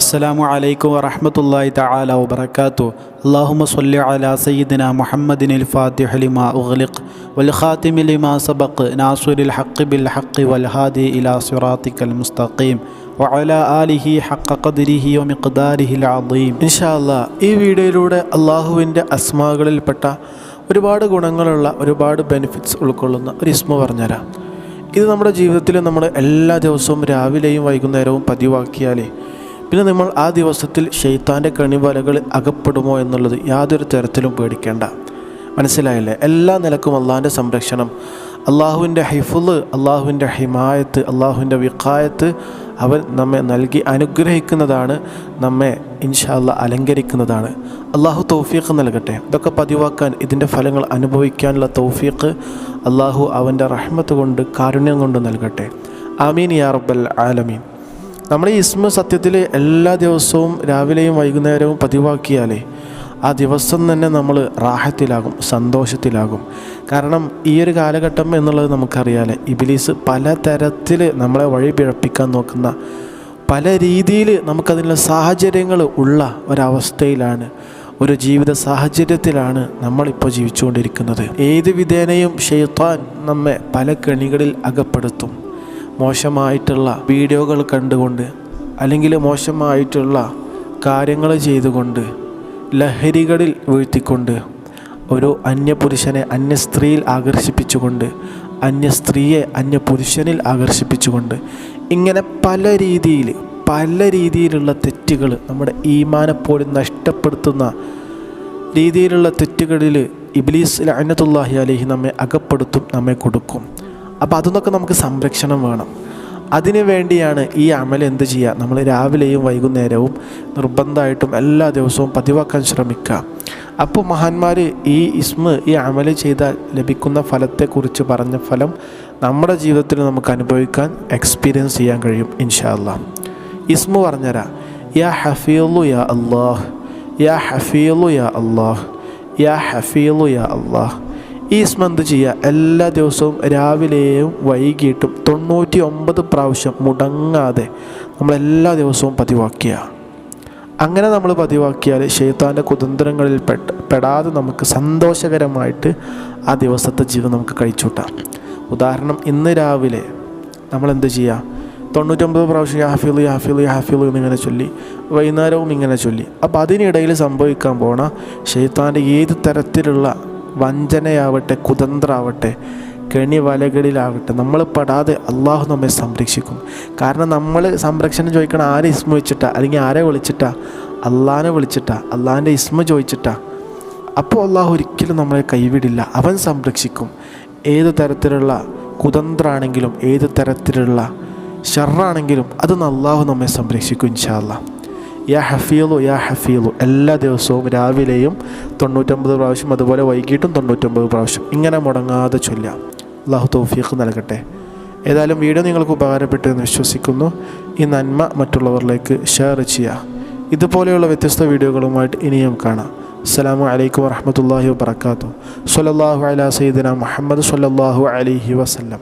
അസ്സലാമു അലൈക്കും വറഹമത്തല്ലാഹി തആല വബറകാതു അല്ലാഹുമ്മ സ്വല്ലി അലാ സയ്യിദിന മുഹമ്മദിനിൽ ഫാത്തിഹ ലിമാ ഉഗ്ലിഖ് വൽ ഖാതിമി ലിമാ സബഖ് നാസിറിൽ ഹഖ് ബിൽ ഹഖ് വൽ ഹാദി ഇലാ സിറാത്തിക്കൽ മുസ്തഖീം വഅല ആലിഹി ഹഖ ഖദ്രിഹി വമിഖ്ദാരിഹിൽ അദീം ഇൻഷാ അല്ലാഹ് ഈ വീഡിയോയിലൂടെ അള്ളാഹുവിന്റെ അസ്മാകളിൽപ്പെട്ട ഒരുപാട് ഗുണങ്ങളുള്ള ഒരുപാട് ബെനിഫിറ്റ്സ് ഉൾക്കൊള്ളുന്ന ഒരു ഇസ്മ പറഞ്ഞുതരാം. ഇത് നമ്മുടെ ജീവിതത്തിൽ നമ്മൾ എല്ലാ ദിവസവും രാവിലെയും വൈകുന്നേരവും പതിവാക്കിയാലേ പിന്നെ നമ്മൾ ആ ദിവസത്തിൽ ഷെയ്ത്താന്റെ കണിവലകൾ അകപ്പെടുമോ എന്നുള്ളത് യാതൊരു തരത്തിലും പേടിക്കേണ്ട. മനസ്സിലായില്ലേ? എല്ലാ നിലക്കും അള്ളാന്റെ സംരക്ഷണം അള്ളാഹുവിന്റെ ഹിഫുൾ അള്ളാഹുവിന്റെ ഹിമായത്ത് അള്ളാഹുവിന്റെ വിഖായത്ത് അവൻ നമ്മെ നൽകി അനുഗ്രഹിക്കുന്നതാണ് നമ്മെ ഇൻഷാല്ല അലങ്കരിക്കുന്നതാണ്. അള്ളാഹു തൗഫീഖ് നൽകട്ടെ. ഇതൊക്കെ പതിവാക്കാൻ ഇതിന്റെ ഫലങ്ങൾ അനുഭവിക്കാനുള്ള തൗഫീഖ് അള്ളാഹു അവന്റെ റഹ്മത്ത് കൊണ്ട് കാരുണ്യം കൊണ്ട് നൽകട്ടെ. ആമീൻ യാ റബ്ബൽ ആലമീൻ. നമ്മൾ ഈ ഇസ്മ സത്യത്തിൽ എല്ലാ ദിവസവും രാവിലെയും വൈകുന്നേരവും പതിവാക്കിയാലേ ആ ദിവസം തന്നെ നമ്മൾ റാഹത്തിലാകും സന്തോഷത്തിലാകും. കാരണം ഈ ഒരു കാലഘട്ടം എന്നുള്ളത് നമുക്കറിയാലേ ഇബിലീസ് പല തരത്തിൽ നമ്മളെ വഴി പിഴപ്പിക്കാൻ നോക്കുന്ന പല രീതിയിൽ നമുക്കതിനുള്ള സാഹചര്യങ്ങൾ ഉള്ള ഒരവസ്ഥയിലാണ് ഒരു ജീവിത സാഹചര്യത്തിലാണ് നമ്മളിപ്പോൾ ജീവിച്ചുകൊണ്ടിരിക്കുന്നത്. ഏത് വിധേനയും ഷെയ്ത്താൻ നമ്മെ പല കെണികളിൽ അകപ്പെടുത്തും. മോശമായിട്ടുള്ള വീഡിയോകൾ കണ്ടുകൊണ്ട് അല്ലെങ്കിൽ മോശമായിട്ടുള്ള കാര്യങ്ങൾ ചെയ്തുകൊണ്ട് ലഹരികളിൽ വീഴ്ത്തിക്കൊണ്ട് ഒരു അന്യപുരുഷനെ അന്യ സ്ത്രീയിൽ ആകർഷിപ്പിച്ചുകൊണ്ട് അന്യ സ്ത്രീയെ അന്യ പുരുഷനിൽ ആകർഷിപ്പിച്ചുകൊണ്ട് ഇങ്ങനെ പല രീതിയിൽ പല രീതിയിലുള്ള തെറ്റുകൾ നമ്മുടെ ഈമാനെപ്പോലും നഷ്ടപ്പെടുത്തുന്ന രീതിയിലുള്ള തെറ്റുകളിൽ ഇബ്ലീസ് അന്നത്തുള്ളാഹി അലഹി നമ്മെ അകപ്പെടുത്തും നമ്മെ കൊടുക്കും. അപ്പോൾ അതിന്നൊക്കെ നമുക്ക് സംരക്ഷണം വേണം. അതിനു വേണ്ടിയാണ് ഈ അമൽ എന്ത് ചെയ്യുക? നമ്മൾ രാവിലെയും വൈകുന്നേരവും നിർബന്ധമായിട്ടും എല്ലാ ദിവസവും പതിവാക്കാൻ ശ്രമിക്കുക. അപ്പോൾ മഹാന്മാർ ഈ ഇസ്മ ഈ അമൽ ചെയ്താൽ ലഭിക്കുന്ന ഫലത്തെക്കുറിച്ച് പറഞ്ഞ ഫലം നമ്മുടെ ജീവിതത്തിൽ നമുക്ക് അനുഭവിക്കാൻ എക്സ്പീരിയൻസ് ചെയ്യാൻ കഴിയും ഇൻഷാല്ല ഇസ്മു പറഞ്ഞുതരാം. യാ ഹഫീലു യാ അള്ളാഹ് യാ ഹഫീലു യാ അള്ളാഹ് യാ ഹഫീലു യാ അള്ളാഹ് ഈ സ്മന്ത് ചെയ്യുക എല്ലാ ദിവസവും രാവിലെയും വൈകിട്ടും തൊണ്ണൂറ്റി ഒമ്പത് പ്രാവശ്യം മുടങ്ങാതെ നമ്മൾ എല്ലാ ദിവസവും പതിവാക്കുക അങ്ങനെ നമ്മൾ പതിവാക്കിയാൽ ഷെയ്ത്താന്റെ കുതന്ത്രങ്ങളിൽ പെട്ട് പെടാതെ നമുക്ക് സന്തോഷകരമായിട്ട് ആ ദിവസത്തെ ജീവിതം നമുക്ക് കഴിച്ചൂട്ടാം ഉദാഹരണം ഇന്ന് രാവിലെ നമ്മൾ എന്ത് ചെയ്യുക? തൊണ്ണൂറ്റൊമ്പത് പ്രാവശ്യം യാഫിലു യാഫിലു യാഫിലു എന്നിങ്ങനെ ചൊല്ലി വൈകുന്നേരവും ഇങ്ങനെ ചൊല്ലി. അപ്പോൾ അതിനിടയിൽ സംഭവിക്കാൻ പോണ ഷെയ്ത്താന്റെ ഏത് തരത്തിലുള്ള വഞ്ചനയാവട്ടെ കുതന്ത്രാവട്ടെ കെണി വലകളിലാവട്ടെ നമ്മൾ പെടാതെ അള്ളാഹു നമ്മെ സംരക്ഷിക്കും. കാരണം നമ്മൾ സംരക്ഷണം ചോദിക്കണം ആരെ ഇസ്മ വെച്ചിട്ടാ? അല്ലെങ്കിൽ ആരെ വിളിച്ചിട്ടാ? അള്ളാഹിനെ വിളിച്ചിട്ടാ? അള്ളാഹിന്റെ ഇസ്മ ചോദിച്ചിട്ടാ? അപ്പോൾ അള്ളാഹു ഒരിക്കലും നമ്മളെ കൈവിടില്ല. അവൻ സംരക്ഷിക്കും. ഏത് തരത്തിലുള്ള കുതന്ത്രാണെങ്കിലും ഏത് തരത്തിലുള്ള ഷറാണെങ്കിലും അത് അള്ളാഹു നമ്മെ സംരക്ഷിക്കും ഇൻഷാല്ല യാ ഹഫീലു യാ ഹഫീലു. എല്ലാ ദിവസവും രാവിലെയും തൊണ്ണൂറ്റൊമ്പത് പ്രാവശ്യം അതുപോലെ വൈകിട്ടും തൊണ്ണൂറ്റൊമ്പത് പ്രാവശ്യം. ഇങ്ങനെ മുടങ്ങാതെ ചൊല്ലാം അള്ളാഹു തൗഫീഖ് നൽകട്ടെ. ഏതായാലും വീഡിയോ നിങ്ങൾക്ക് ഉപകാരപ്പെട്ടു എന്ന് വിശ്വസിക്കുന്നു. ഈ നന്മ മറ്റുള്ളവരിലേക്ക് ഷെയർ ചെയ്യുക. ഇതുപോലെയുള്ള വ്യത്യസ്ത വീഡിയോകളുമായിട്ട് ഇനിയും കാണാം. അസ്സലാമു അലൈക്കും വറഹമത്തല്ലാഹി വാത്തു സല്ലല്ലാഹു അല സയ്യിദിന മുഹമ്മദ് സല്ലാഹു അലഹി വസല്ലം.